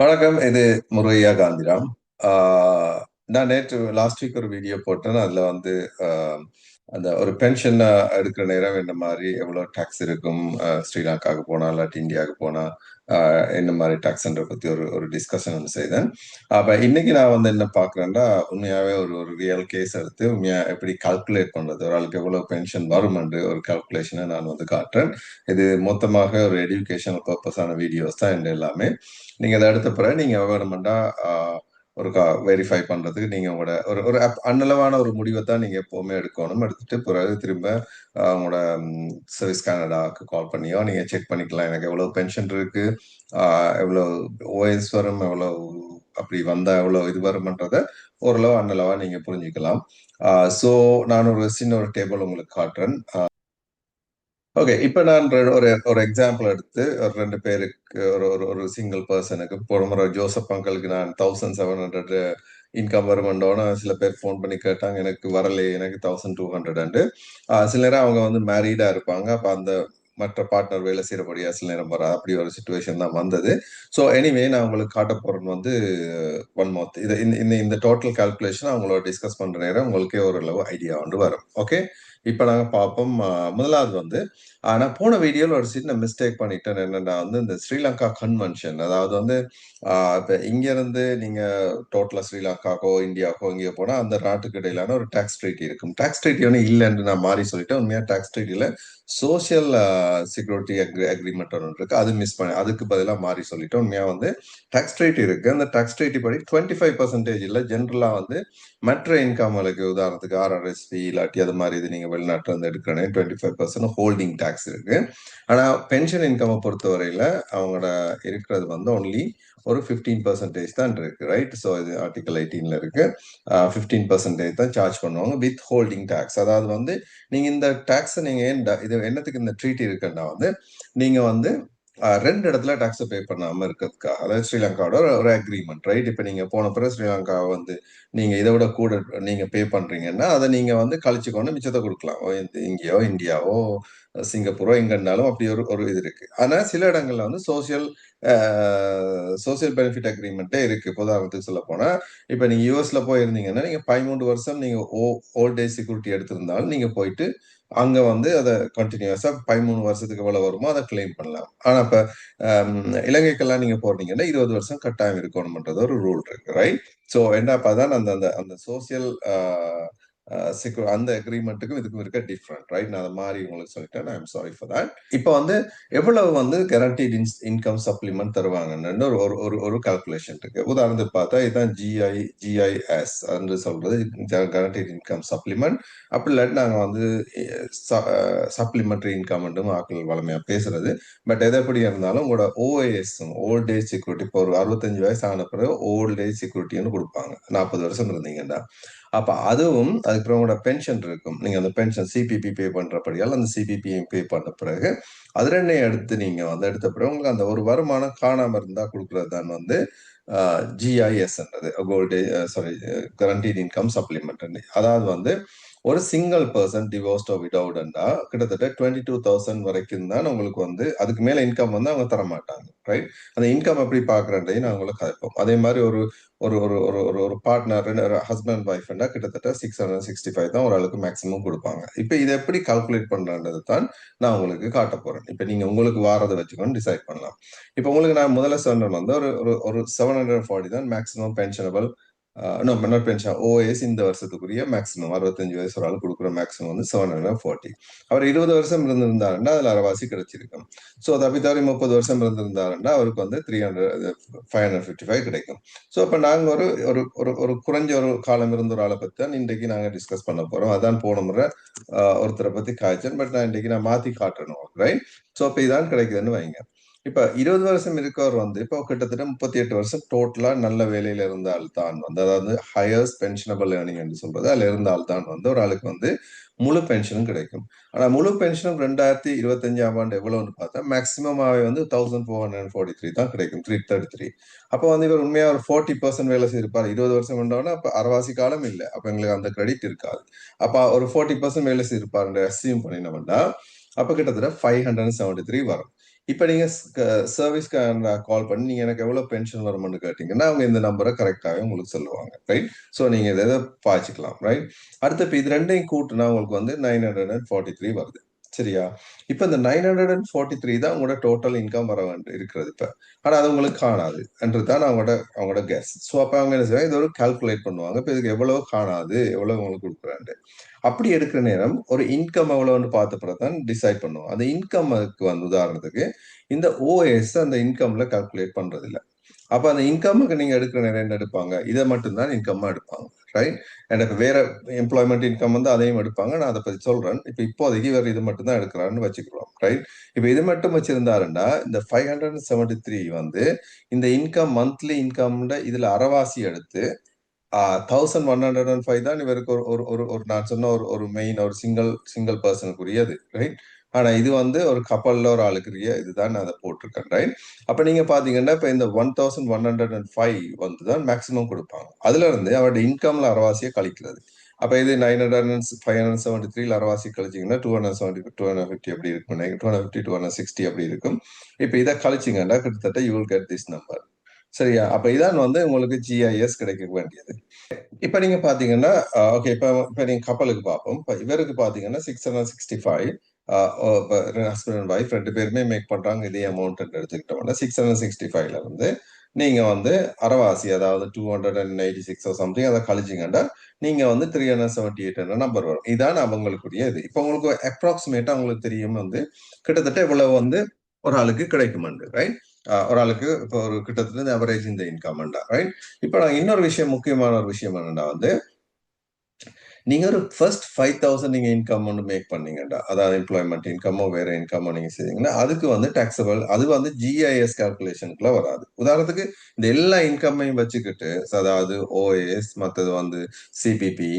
வணக்கம் இது முருகையா காந்திராம். நான் நேற்று லாஸ்ட் வீக் ஒரு வீடியோ போட்டேன். அதில் வந்து அந்த ஒரு பென்ஷன் எடுக்கிற நேரம் என்ன மாதிரி எவ்வளவு டாக்ஸ் இருக்கும்? ஸ்ரீலங்காவுக்கு போனா இல்லாட்டி இந்தியாவுக்கு போனா என்ன மாதிரி டாக்ஸ்ன்ற பத்தி ஒரு ஒரு டிஸ்கஷன் ஒன்று செய்தேன். அப்ப இன்னைக்கு நான் வந்து என்ன பாக்குறேன்னா உண்மையாவே ஒரு ஒரு ரியல் கேஸ் எடுத்து உண்மையா எப்படி கால்குலேட் பண்றது? ஒரு ஆளுக்கு எவ்வளவு பென்ஷன் வரும் என்று ஒரு கால்குலேஷனை நான் வந்து காட்டுறேன். இது மொத்தமாக ஒரு எஜுகேஷனல் பர்பஸான வீடியோஸ் தான் என்ன எல்லாமே. நீங்க அதை எடுத்த பிறகு நீங்க வேணுமெண்டா ஒரு கா வெரிஃபை பண்றதுக்கு நீங்க உங்களோட ஒரு ஒரு அன்னளவான ஒரு முடிவை தான் நீங்க எப்பவுமே எடுக்கணும். எடுத்துட்டு பிறகு திரும்ப உங்களோட சர்வீஸ் கனடாவுக்கு கால் பண்ணியோ நீங்க செக் பண்ணிக்கலாம். எனக்கு எவ்வளவு பென்ஷன் இருக்கு எவ்வளோ எவ்வளவு ஓஎஸ் வரும் எவ்வளவு அப்படி வந்தா எவ்வளவு இது வரும்ன்றத ஓரளவு அன்னளவா நீங்க புரிஞ்சுக்கலாம். ஸோ நான் ஒரு சின்ன ஒரு டேபிள் உங்களுக்கு காட்டுறேன். ஓகே இப்போ நான் ஒரு ஒரு எக்ஸாம்பிள் எடுத்து ஒரு ரெண்டு பேருக்கு ஒரு ஒரு ஒரு சிங்கிள் பர்சனுக்கு போன முறை ஜோசப் அங்கலுக்கு நான் தௌசண்ட் செவன் ஹண்ட்ரட் இன்கம் வருமெண்டோன்னு சில பேர் ஃபோன் பண்ணி கேட்டாங்க எனக்கு வரலையே எனக்கு தௌசண்ட் டூ ஹண்ட்ரட் சில நேரம் அவங்க வந்து மேரீடாக இருப்பாங்க. அப்போ அந்த மற்ற பார்ட்னர் வேலை செய்யறபடியா சில நேரம் வர அப்படி ஒரு சுச்சுவேஷன் தான் வந்தது. ஸோ எனிவே நான் உங்களுக்கு காட்ட போறது வந்து ஒன் மந்த் இது இந்த இந்த இந்த டோட்டல் கால்குலேஷன் அவங்களோட டிஸ்கஸ் பண்ற நேரம் உங்களுக்கே ஓரளவு ஐடியா வந்து வரும். ஓகே இப்போ நாங்கள் பார்ப்போம் முதலாவது வந்து நான் போன வீடியோவில் ஒரு சின்ன மிஸ்டேக் பண்ணிட்டேன். என்னென்னா வந்து இந்த ஸ்ரீலங்கா கன்வென்ஷன் அதாவது வந்து இப்போ இங்கேருந்து நீங்கள் டோட்டலாக ஸ்ரீலங்காக்கோ இந்தியாக்கோ இங்கே போனால் அந்த நாட்டுக்கு இடையிலான ஒரு டேக்ஸ் ட்ரீட்டி இருக்கும். டேக்ஸ் ட்ரீட்டி ஒன்று இல்லைன்னு நான் மாறி சொல்லிட்டேன். உண்மையாக டேக்ஸ் ட்ரீட்டியில் சோசியல் செக்யூரிட்டி அக்ரி அக்ரிமெண்ட் ஒன்று இருக்குது அது மிஸ் பண்ணி அதுக்கு பதிலாக மாறி சொல்லிட்டோம் உண்மையாக வந்து டேக்ஸ் ட்ரீட்டி இருக்குது அந்த டாக்ஸ் ட்ரீட்டி படி டுவெண்ட்டி ஃபைவ் பர்சன்டேஜ் இல்லை ஜென்ரலாக வந்து மற்ற இன்கம்களுக்கு உதாரணத்துக்கு ஆர்ஆர்எஸ்பி இல்லாட்டி அது மாதிரி இது நீங்கள் வெளிநாட்டில் இருந்து எடுக்கணும் twenty five percent holding tax இருக்கு. ஆனால் பென்ஷன் இன்கம் பொறுத்தவரையில அவங்களோட இருக்கிறது வந்து ஒன்லி ஒரு ஃபிஃப்டீன் பர்சன்டேஜ் தான் இருக்கு ரைட் ஸோ இது ஆர்டிகல் எயிட்டீன்ல இருக்கு. ஃபிஃப்டீன் பர்சன்டேஜ் தான் சார்ஜ் பண்ணுவாங்க வித் ஹோல்டிங் டேக்ஸ் அதாவது வந்து நீங்க இந்த டேக்ஸை நீங்க ஏன் ட- இது என்னத்துக்கு இந்த ட்ரீட் இருக்குன்னா வந்து நீங்க வந்து ரெண்டு இடத்துல டாக்ஸ் பே பண்ணாம இருக்கிறதுக்காக அதாவது ஸ்ரீலங்காவோட ஒரு- அக்ரிமெண்ட் ரைட் இப்போ நீங்க போன பிறகு ஸ்ரீலங்கா வந்து நீங்க இதை விட கூட நீங்க பே பண்றீங்கன்னா அதை நீங்க வந்து கழிச்சுக்கொண்டு மிச்சத்தை கொடுக்கலாம். ஓ, இங்கேயோ இந்தியாவோ சிங்கப்பூரோ எங்கன்னாலும் அப்படி ஒரு ஒரு இது இருக்கு. ஆனா சில இடங்கள்ல வந்து சோசியல் சோசியல் பெனிஃபிட் அக்ரிமெண்ட்டே இருக்கு. உதாரணத்துக்கு சொல்ல போனா இப்ப நீங்க யூஎஸ்ல போயிருந்தீங்கன்னா நீங்க பதிமூன்று வருஷம் நீங்க ஓல்ட் ஏஜ் செக்யூரிட்டி எடுத்திருந்தாலும் நீங்க போயிட்டு அங்க வந்து அதை கண்டினியூஸா பதிமூணு வருஷத்துக்கு எவ்வளவு வருமோ அதை கிளைம் பண்ணலாம். ஆனா இப்ப இலங்கைக்கெல்லாம் நீங்க போறீங்கன்னா இருபது வருஷம் கட்டாயம் இருக்கணும்ன்றது ஒரு ரூல் இருக்கு ரைட் ஸோ என்ன அப்பதான் அந்த அந்த அந்த சோசியல் செக்யூர் அந்த அக்ரிமெண்ட்டுக்கும் இதுக்கும் இருக்க டிஃப்ரெண்ட் ரைட் நான் அதை மாதிரி உங்களுக்கு சொல்லிட்டேன். I am sorry for that இப்போ வந்து எவ்வளவு வந்து கேரண்டீட் இன்கம் சப்ளிமெண்ட் தருவாங்கன்னு ஒரு ஒரு ஒரு ஒரு கால்குலேஷன் இருக்கு. உதாரணத்துக்கு பார்த்தா இதுதான் ஜிஐ ஜிஐஎஸ் என்று சொல்றது கரண்டீட் இன்கம் சப்ளிமெண்ட் அப்படி இல்லாட்டி நாங்கள் வந்து சப்ளிமெண்ட்ரி இன்கம் ஆக்கள் வளமையாக பேசுறது. பட் எது எப்படி இருந்தாலும் உங்களோட ஓஏஎஸ் ஓல்ட் ஏஜ் செக்யூரிட்டி இப்போ ஒரு அறுபத்தஞ்சு வயசு ஆன பிறகு ஓல்ட் ஏஜ் செக்யூரிட்டின்னு கொடுப்பாங்க. நாற்பது வருஷம் இருந்தீங்கன்னா. அப்ப அதுவும் அதுக்கப்புறம் உங்களோட பென்ஷன் இருக்கும். நீங்க அந்த பென்ஷன் சிபிபி பே பண்றபடியால் அந்த சிபிபியும் பே பண்ண பிறகு அது ரெண்டையும் எடுத்து நீங்க வந்து எடுத்த பிறகு உங்களுக்கு அந்த ஒரு வருமானம் காணாம இருந்தா கொடுக்குறது தான் வந்து ஜிஐஎஸ்ன்றது gold sorry guaranteed income supplement அதாவது வந்து ஒரு சிங்கிள் பர்சன் டிவோர்ஸ்டோ விடவுடா கிட்டத்தட்ட டுவெண்ட்டி டூ தௌசண்ட் வரைக்கும் தான் உங்களுக்கு வந்து அதுக்கு மேல இன்கம் வந்து அவங்க தர மாட்டாங்க ரைட் அந்த இன்கம் எப்படி பாக்குறதையும் நான் உங்களுக்கு கதைப்போம். அதே மாதிரி ஒரு ஒரு ஒரு ஒரு ஒரு ஒரு பார்ட்னர் ஹஸ்பண்ட் ஒய்ஃப்னா கிட்டத்தட்ட சிக்ஸ் ஹண்ட்ரட் சிக்ஸ்டி ஃபைவ் தான் ஓரளவுக்கு மேக்ஸிமம் கொடுப்பாங்க. இப்போ இதை எப்படி கால்குலேட் பண்ணுறது தான் நான் உங்களுக்கு காட்ட போறேன். இப்போ நீங்க உங்களுக்கு வாரதை வச்சுக்கணும் டிசைட் பண்ணலாம். இப்போ உங்களுக்கு நான் முதல்ல சொன்ன வந்து ஒரு ஒரு ஒரு செவன் ஹண்ட்ரட் ஃபார்ட்டி தான் maximum pensionable no not pension OS இந்த வருஷத்துக்குரிய மேக்ஸிமம் அறுபத்தஞ்சு வயசு ஒரு ஆள் கொடுக்குற மேக்ஸிமம் வந்து செவன் ஹண்ட்ரட் ஃபார்ட்டி அவர் இருபது வருஷம் இருந்திருந்தாருன்னா அதில் அரைவாசி கிடைச்சிருக்கும். ஸோ தப்பி தவிர முப்பது வருஷம் இருந்திருந்தாருன்னா அவருக்கு வந்து three hundred five hundred fifty five கிடைக்கும். ஸோ இப்போ நாங்கள் ஒரு ஒரு ஒரு ஒரு குறைஞ்ச ஒரு காலம் இருந்த ஒரு ஆளை பற்றி தான் இன்றைக்கு நாங்கள் டிஸ்கஸ் பண்ண போகிறோம் அதான் போன முறை ஒருத்தரை பற்றி காய்ச்சேன் பட் நான் இன்றைக்கு நான் மாற்றி காட்டணும். ரைட் ஸோ இப்போ இதான் கிடைக்குதுன்னு வைங்க. இப்ப இருபது வருஷம் இருக்கவர் வந்து இப்போ கிட்டத்தட்ட முப்பத்தி எட்டு வருஷம் டோட்டலா நல்ல வேலையில இருந்தால் தான் வந்து அதாவது ஹையர்ஸ் பென்ஷனபிள் ஏர்னிங் என்று சொல்றது. அதுல இருந்தால் தான் வந்து ஒரு ஆளுக்கு வந்து முழு பென்ஷனும் கிடைக்கும். ஆனா முழு பென்ஷனும் ரெண்டாயிரத்தி இருபத்தஞ்சாம் ஆண்டு எவ்வளவுன்னு பார்த்தா மேக்சிமமாவே வந்து thousand four hundred forty three தான் கிடைக்கும் த்ரீ தேர்ட்டி த்ரீ அப்போ வந்து இவர் உண்மையா ஒரு ஃபார்ட்டி பர்சன்ட் வேலை செய்திருப்பார். இருபது வருஷம் பண்ணோன்னா அப்ப அரவாசி காலம் இல்லை. அப்ப எங்களுக்கு அந்த கிரெடிட் இருக்காது. அப்ப ஒரு ஃபோர்ட்டி பர்சன்ட் வேலை செய்திருப்பார் அசியூம் பண்ணினோம்னா அப்ப கிட்டத்தட்ட ஃபைவ் ஹண்ட்ரட் செவன்டி த்ரீ வரும். இப்போ நீங்க சர்வீஸ்க்கு கால் பண்ணி நீங்க எனக்கு எவ்வளவு பென்ஷன் வருமானு கேட்டீங்கன்னா அவங்க இந்த நம்பரை கரெக்டாகவே உங்களுக்கு சொல்லுவாங்க ரைட் ஸோ நீங்க இதை பாய்ச்சிக்கலாம் ரைட் அடுத்த இப்போ இது ரெண்டையும் கூட்டினா உங்களுக்கு வந்து nine hundred and forty three வருது. சரியா? இப்போ இந்த nine hundred and forty three தான் உங்களோட டோட்டல் இன்கம் வர வேண்டி இருக்கிறது இப்போ. ஆனால் அது உங்களுக்கு காணாது என்றது தான் அவங்களோட அவங்களோட கேஸ் ஸோ அப்போ அவங்க என்ன செய்வாங்க? இது ஒரு கால்குலேட் பண்ணுவாங்க. இப்போ இதுக்கு எவ்வளவு காணாது? எவ்வளவு உங்களுக்கு கொடுக்குறாண்டு அப்படி எடுக்கிற நேரம் ஒரு இன்கம் எவ்வளோன்னு பார்த்த பிறகு தான் டிசைட் பண்ணுவோம். அந்த இன்கம்முக்கு வந்து உதாரணத்துக்கு இந்த ஓஎஸ் அந்த இன்கம்ல கால்குலேட் பண்றது இல்லை அப்ப அந்த இன்கமுக்கு நீங்க எடுக்கிற நேரம் என்ன எடுப்பாங்க. இதை மட்டும்தான் இன்கம்மா எடுப்பாங்க. ரைட் அண்ட் இப்போ வேற எம்ப்ளாய்மெண்ட் இன்கம் வந்து அதையும் எடுப்பாங்க. நான் அதை பத்தி சொல்றேன். இப்போ இப்போதைக்கு வேற இது மட்டும் தான் எடுக்கிறான்னு வச்சுக்கிறோம். ரைட் இப்போ இது மட்டும் வச்சிருந்தாருன்னா இந்த ஃபைவ் ஹண்ட்ரட் செவன்டி த்ரீ வந்து இந்த இன்கம் மந்த்லி இன்கம்ல இதுல அறவாசி எடுத்து thousand one hundred and five தான் இவருக்கு ஒரு ஒரு ஒரு ஒரு நான் சொன்ன ஒரு ஒரு மெயின் ஒரு சிங்கிள் சிங்கிள் பர்சனுக்குரியது ரைட் ஆனா இது வந்து ஒரு கப்பல்ல ஒரு ஆளுக்குரிய இதுதான் நான் அதை போட்டிருக்கேன் ரைட் அப்ப நீங்க பாத்தீங்கன்னா இப்ப இந்த one thousand one hundred and five வந்து தான் மேக்ஸிமம் கொடுப்பாங்க. அதுல இருந்து அவருடைய இன்கம்ல அறவாசியை கழிக்கிறது. அப்ப இது nine hundred and five hundred seventy த்ரீல அறவாசி கழிச்சிங்கன்னா two hundred seventy two hundred fifty அப்படி இருக்கும். Two hundred fifty two hundred sixty அப்படி இருக்கும். இப்ப இதை கழிச்சிங்கன்னா கிட்டத்தட்ட you will get this number சரியா? அப்ப இதான் வந்து உங்களுக்கு ஜிஐஎஸ் கிடைக்க வேண்டியது. இப்ப நீங்க பாத்தீங்கன்னா ஓகே இப்ப இப்ப நீங்க கப்பலுக்கு பார்ப்போம். இப்ப இவருக்கு பாத்தீங்கன்னா six hundred sixty five husband and wife ரெண்டு பேருமே மேக் பண்ணுறாங்க இதே அமௌண்ட் எடுத்துக்கிட்டோம்னா சிக்ஸ் ஹண்ட்ரட் சிக்ஸ்டி ஃபைவ்ல இருந்து நீங்கள் வந்து அறவாசி அதாவது two hundred and eighty six something அதை கழிச்சிங்கன்னா நீங்கள் வந்து three hundred seventy eight number வரும். இதான் அவங்களுக்குரிய இது. இப்போ உங்களுக்கு அப்ராக்சிமேட்டாக உங்களுக்கு தெரியும் வந்து கிட்டத்தட்ட இவ்வளவு வந்து ஒரு ஆளுக்கு கிடைக்குமாண்டு ரைட் ஒரு ஆளுக்கு இப்போ ஒரு கிட்டத்தட்ட அவரேஜ் இந்த இன்கம் ரைட் இப்போ நான் இன்னொரு விஷயம் முக்கியமான ஒரு விஷயம் என்னன்னா வந்து நீங்க ஒரு ஃபர்ஸ்ட் ஃபைவ் தௌசண்ட் நீங்க இன்கம் ஒன்று மேக் பண்ணீங்கடா. அதாவது எம்ப்ளாய்மெண்ட் இன்கமோ வேற இன்கமோ நீங்க செய்தீங்கன்னா அதுக்கு வந்து டாக்ஸபிள் அது வந்து ஜிஐஎஸ் கால்குலேஷனுக்குள்ள வராது. உதாரணத்துக்கு இந்த எல்லா இன்கம்மையும் வச்சுக்கிட்டு அதாவது ஓஎஸ் மற்றது வந்து சிபிபி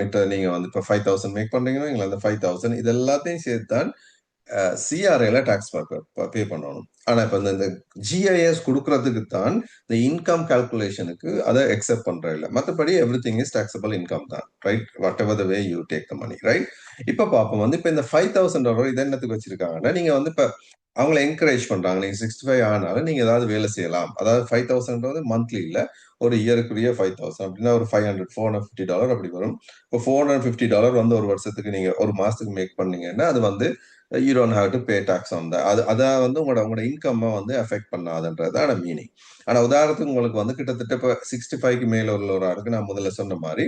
மிட்ட நீங்க வந்து இப்போ ஃபைவ் தௌசண்ட் மேக் பண்றீங்கன்னா அந்த ஃபைவ் தௌசண்ட் இது எல்லாத்தையும் சேர்த்து தான் சிஆர்ஏல டாக்ஸ் பே பண்ணணும். ஆனா இப்ப இந்த ஜிஐஎஸ் கொடுக்கறதுக்கு தான் இந்த இன்கம் கால்குலேஷனுக்கு அதை எக்ஸப்ட் பண்ற இல்லை. மற்றபடி everything is taxable income தான். Right whatever the way you take the money right இப்ப பார்ப்போம் வந்து இப்ப இந்த ஃபைவ் தௌசண்ட் டாலர் இதை என்னத்துக்கு வச்சிருக்காங்கன்னா நீங்க வந்து இப்ப அவங்கள என்கரேஜ் பண்றாங்க. நீங்க சிக்ஸ்டி ஃபைவ் ஆனாலும் நீங்க ஏதாவது வேலை செய்யலாம். அதாவது ஃபைவ் தௌசண்ட் வந்து மந்த்லி இல்ல. ஒரு இயருக்குரிய ஃபைவ் தௌசண்ட் அப்படின்னா ஒரு five hundred four hundred fifty dollar அப்படி வரும். இப்போ ஃபோர் ஹண்ட்ரட் ஃபிஃப்டி டாலர் வந்து ஒரு வருஷத்துக்கு நீங்க ஒரு மாசத்துக்கு மேக் பண்ணீங்கன்னா அது வந்து you don't have to pay tax on அது அதை வந்து உங்களோட உங்களோட இன்கம்மை வந்து எஃபெக்ட் பண்ணாதுன்றதான மீனிங் ஆனால் உதாரணத்துக்கு உங்களுக்கு வந்து கிட்டத்தட்ட இப்போ சிக்ஸ்டி ஃபைவ்க்கு மேல உள்ள ஒரு ஆளுக்கு நான் முதல்ல சொன்ன மாதிரி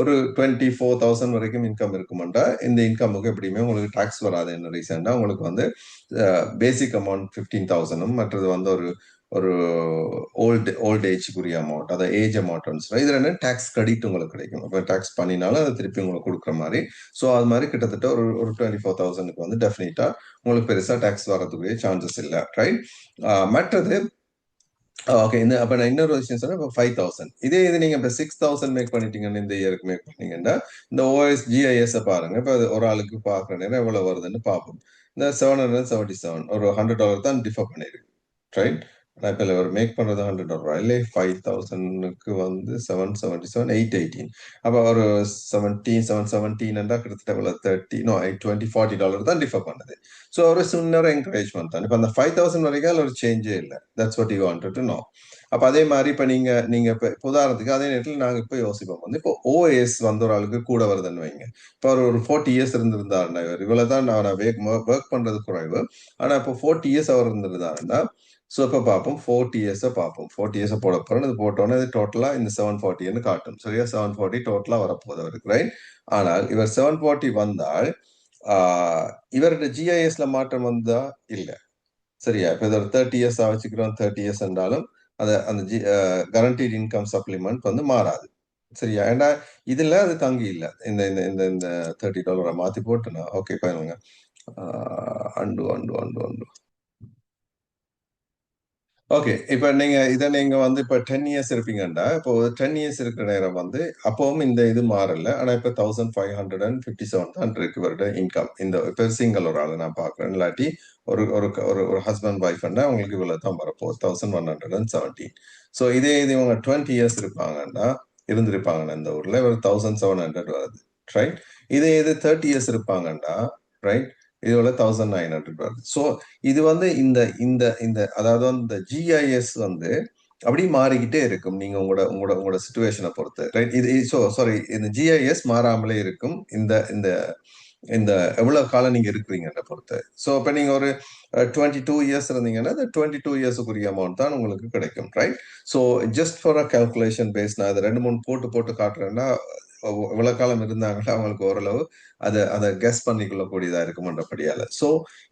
ஒரு டுவெண்ட்டி ஃபோர் தௌசண்ட் வரைக்கும் இன்கம் இருக்குமெண்டா இந்த இன்கமுக்கு எப்படியுமே உங்களுக்கு டாக்ஸ் வராது. என்ன ரீசெண்டாக உங்களுக்கு வந்து பேசிக் அமௌண்ட் ஃபிஃப்டீன் தௌசண்டும் மற்றது வந்து ஒரு ஒரு ஓல்டு ஓல்ட் ஏஜ்க்குரிய அமௌண்ட் அதாவது ஏஜ் அமௌண்ட் இது என்ன? டேக்ஸ் கிரெடிட் உங்களுக்கு கிடைக்கும். இப்போ டேக்ஸ் பண்ணினாலும் அதை திருப்பி உங்களுக்கு கொடுக்குற மாதிரி. ஸோ அது மாதிரி கிட்டத்தட்ட ஒரு ஒரு டுவெண்ட்டி ஃபோர் தௌசண்ட்க்கு வந்து டெஃபினட்டா உங்களுக்கு பெருசாக டேக்ஸ் வரதுக்குரிய சான்சஸ் இல்லை ரைட் மற்றது ஓகே இந்த அப்போ நான் இன்னொரு விஷயம் சொன்னேன் இப்போ ஃபைவ் தௌசண்ட் இதே இது நீங்கள் இப்போ சிக்ஸ் தௌசண்ட் மேக் பண்ணிட்டீங்கன்னு இந்த இயருக்கு மேக் பண்ணீங்கன்னா இந்த ஓஎஸ் ஜிஐஎஸ் பாருங்க. இப்போ ஒரு ஆளுக்கு பார்க்குற நேரம் எவ்வளோ வருதுன்னு பார்ப்போம் இந்த செவன் ஹண்ட்ரட் செவன்ட்டி செவன் ஒரு ஹண்ட்ரட் டாலர் தான் டிஃபர் பண்ணியிருக்கு ரைட் நான் இப்போ ஒரு மேக் பண்ணுறது ஹண்ட்ரட் டாலர் இல்லை ஃபைவ் தௌசண்ட்க்கு வந்து seven seventy seven eight eighteen அப்போ ஒரு செவன்டீன் செவன் செவன்டீன் கிட்டத்தட்ட இவ்வளோ thirty no eight twenty forty dollar தான் டிஃபர் பண்ணுது. ஸோ ஒரு சின்ன என்கரேஜ்மெண்ட் தான். இப்போ அந்த ஃபைவ் தௌசண்ட் வரைக்கும் அதில் ஒரு சேஞ்சே இல்லை. That's what you wanted to know அப்போ அதே மாதிரி இப்போ நீங்கள் நீங்கள் இப்போ உதாரணத்துக்கு அதே நேரத்தில் நாங்கள் இப்போ யோசிப்போம். வந்து இப்போ ஓஎஸ் வந்த ஒரு ஆளுக்கு கூட வருதுன்னு வைங்க. இப்போ ஒரு ஒரு ஃபோர்ட்டி இயர்ஸ் இருந்திருந்தாருன்னா இவர். இவ்வளோ தான் நான் ஒர்க் பண்ணுறது குறைவு. ஆனால் இப்போ ஃபோர்ட்டி இயர்ஸ் அவர் இருந்திருந்தாருன்னா ஸோ இப்போ பார்ப்போம். ஃபோர்ட்டி இயர்ஸை பார்ப்போம். ஃபோர்ட்டி இயர்ஸை போட போகிறோம் இது போட்டோன்னே இது டோட்டலாக இந்த செவன் ஃபார்ட்டின்னு காட்டும். சரியா? செவன் ஃபார்ட்டி டோட்டலாக வரப்போகுது அவருக்கு ரைட் ஆனால் இவர் செவன் ஃபார்ட்டி வந்தால் இவருடைய ஜிஐஎஸ்ல மாற்றம் வந்தா இல்லை. சரியா? இப்போ இது ஒரு தேர்ட்டி இயர்ஸாக வச்சுக்கிறோம். தேர்ட்டி இயர்ஸ் என்றாலும் அதை அந்த ஜி கரண்டீட் இன்கம் சப்ளிமெண்ட் வந்து மாறாது. சரியா? ஏன்னா இதில் அது தங்கி இல்லை. இந்த இந்த இந்த இந்த தேர்ட்டி டாலரை மாற்றி போட்டுனா. ஓகே பாருங்க and and and and. Okay இப்போ நீங்க இதை நீங்க வந்து இப்போ டென் இயர்ஸ் இருப்பீங்கண்டா இப்போ டென் இயர்ஸ் இருக்கிற நேரம் வந்து அப்பவும் இந்த இது மாறல. ஆனா இப்போ thousand five hundred and fifty seven தான் இருக்கு வருட இன்கம் இந்த இப்போ சிங்கிள் ஒரு ஆள் நான் பார்க்குறேன் இல்லாட்டி ஒரு ஒரு ஒரு ஒரு ஹஸ்பண்ட் ஒய்ஃப்னா அவங்களுக்கு இவ்வளோ தான் வரப்போ thousand one hundred and seventeen so இதே இது இவங்க டுவெண்ட்டி இயர்ஸ் இருப்பாங்கன்னா இருந்திருப்பாங்கன்னா இந்த ஊர்ல ஒரு தௌசண்ட் செவன் ஹண்ட்ரட் வருது ரைட் இதே இது தேர்ட்டி இயர்ஸ் இருப்பாங்கன்னா ரைட் இதோட தௌசண்ட் நைன் ஹண்ட்ரட் வருது ஸோ இது வந்து இந்த இந்த இந்த அதாவது வந்து இந்த ஜிஐஎஸ் வந்து அப்படி மாறிக்கிட்டே இருக்கும். நீங்க உங்களோட உங்களோட உங்களோட சுச்சுவேஷனை பொறுத்து ரைட் இது ஸோ சாரி இந்த ஜிஐஎஸ் மாறாமலே இருக்கும். இந்த இந்த இந்த எவ்வளவு காலம் நீங்க இருக்கிறீங்கன்ற பொறுத்து. ஸோ இப்போ நீங்க ஒரு டுவெண்ட்டி டூ இயர்ஸ் இருந்தீங்கன்னா அந்த டுவெண்ட்டி டூ இயர்ஸுக்குரிய அமௌண்ட் தான் உங்களுக்கு கிடைக்கும் right so just for a calculation base நான் அதை ரெண்டு மூணு போட்டு போட்டு காட்டுறேன்னா இவ்வளவு காலம் இருந்தாங்களா அவங்களுக்கு ஓரளவு அதை அதை கெஸ் பண்ணிக்கொள்ளக்கூடியதா இருக்குமன்றபடியால ஸோ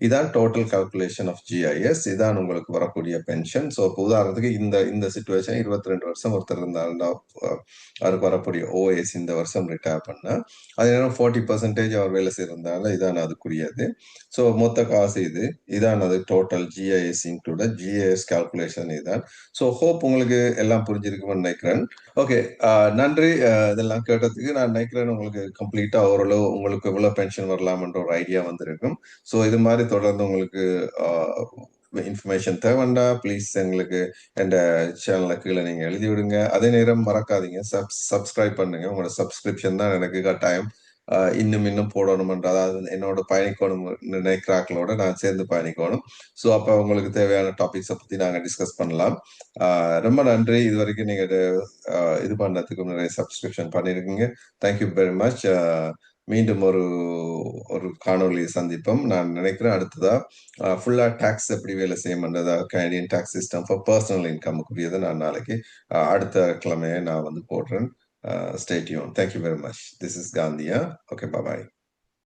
இதான் டோட்டல் கால்குலேஷன் ஆஃப் ஜிஐஎஸ் இதான் உங்களுக்கு வரக்கூடிய பென்ஷன் ஸோ இப்போ உதாரணத்துக்கு இந்த இந்த சுச்சுவேஷன் இருபத்தி ரெண்டு வருஷம் ஒருத்தர் இருந்தாருன்னா அவருக்கு வரக்கூடிய ஓஎஸ் இந்த வருஷம் ரிட்டையர் பண்ணா அது நேரம் ஃபார்ட்டி பர்சன்டேஜ் அவர் வேலை செய்யறதுனால இதான் அதுக்குரியது. ஸோ மொத்த காசு இது. இதான் அது டோட்டல் ஜிஐஎஸ் இன்க்ளூட ஜிஐஎஸ் கால்குலேஷன் இதுதான் ஸோ ஹோப் உங்களுக்கு எல்லாம் புரிஞ்சிருக்கும்னு நினைக்கிறேன். ஓகே நன்றி. இதெல்லாம் கேட்டது கேட்டதுக்கு நான் நினைக்கிறேன் உங்களுக்கு கம்ப்ளீட்டா ஓரளவு உங்களுக்கு எவ்வளவு பென்ஷன் வரலாம்ன்ற ஒரு ஐடியா வந்திருக்கும். ஸோ இது மாதிரி தொடர்ந்து உங்களுக்கு இன்ஃபர்மேஷன் தேவைண்டா ப்ளீஸ் எங்களுக்கு எந்த சேனலை கீழே நீங்க எழுதி விடுங்க அதே நேரம் மறக்காதீங்க. சப் சப்ஸ்கிரைப் பண்ணுங்க. உங்களோட சப்ஸ்கிரிப்ஷன் தான் எனக்கு கட்டாயம். இன்னும் இன்னும் போடணும்ன்ற அதாவது என்னோட பயணிக்கணும் நினைக்கிறாக்களோட நான் சேர்ந்து பயணிக்கணும். ஸோ அப்போ உங்களுக்கு தேவையான டாபிக்ஸை பற்றி நாங்கள் டிஸ்கஸ் பண்ணலாம். ரொம்ப நன்றி. இது வரைக்கும் நீங்கள் இது பண்ணதுக்கு நிறைய சப்ஸ்கிரிப்ஷன் பண்ணியிருக்கீங்க. தேங்க்யூ வெரி மச் மீண்டும் ஒரு ஒரு காணொலி சந்திப்போம். நான் நினைக்கிறேன் அடுத்ததா ஃபுல்லாக டேக்ஸ் எப்படி வேலை செய்யணுன்றதா Canadian tax system for personal இன்கமுக்குரியதை நான் நாளைக்கு அடுத்த கிழமையை நான் வந்து போடுறேன். Uh, stay tuned. Thank you very much. This is Gandhia. Okay, bye bye.